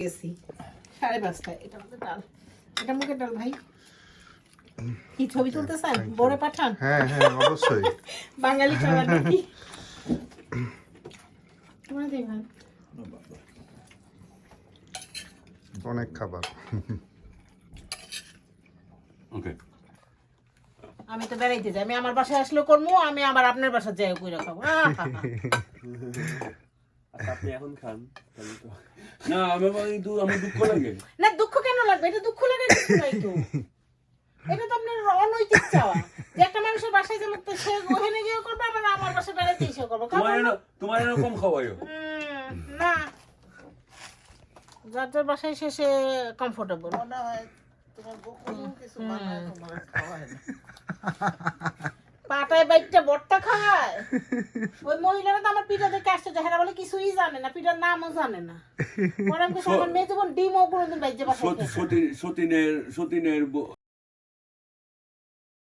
গেছি। সাড়ে পাঁচটায় এটা আমাদের ডাল এটা মুখের ডাল ভাই। কি ছবি তুলতে চান বড় পাঠান? হ্যাঁ হ্যাঁ অবশ্যই। বাঙালি খাবার নাকি? অনেক খাবার। ওকে আমি তো বেড়াইতে যাই আমি আমার বাসায় আসলে করব আমি আবার আপনার বাসা যাই কইরা খাব। আপনি এখন খান তো। না আমি আমার দুঃখ লাগে। না দুঃখ কেন লাগবে? এটা দুঃখ কিছু নাই তো। এটা তো আপনার অনৈতিক চাওয়া। যে একটা মানুষের বাসায় গেলে তো সে ওখানে গিয়ে করবে আবার আমার বাসায় বেড়াতে এসে করব। তোমার এরকম খাওয়াইও না। যার যার বাসায় শেষে কমফোর্টেবল মনে হয় তোমার বকুল কিছু বানায় তোমার খাওয়ায় না। পাটায় বট্টা খায়? ওই মহিলারা তো আমার পিঠা দেখে আসছে হেরা বলে কিছুই জানে না পিঠার নামও জানে না। পরে আমি আমার মেয়ে যখন ডিমও কোনোদিন বাইজে সতীনের সতীনের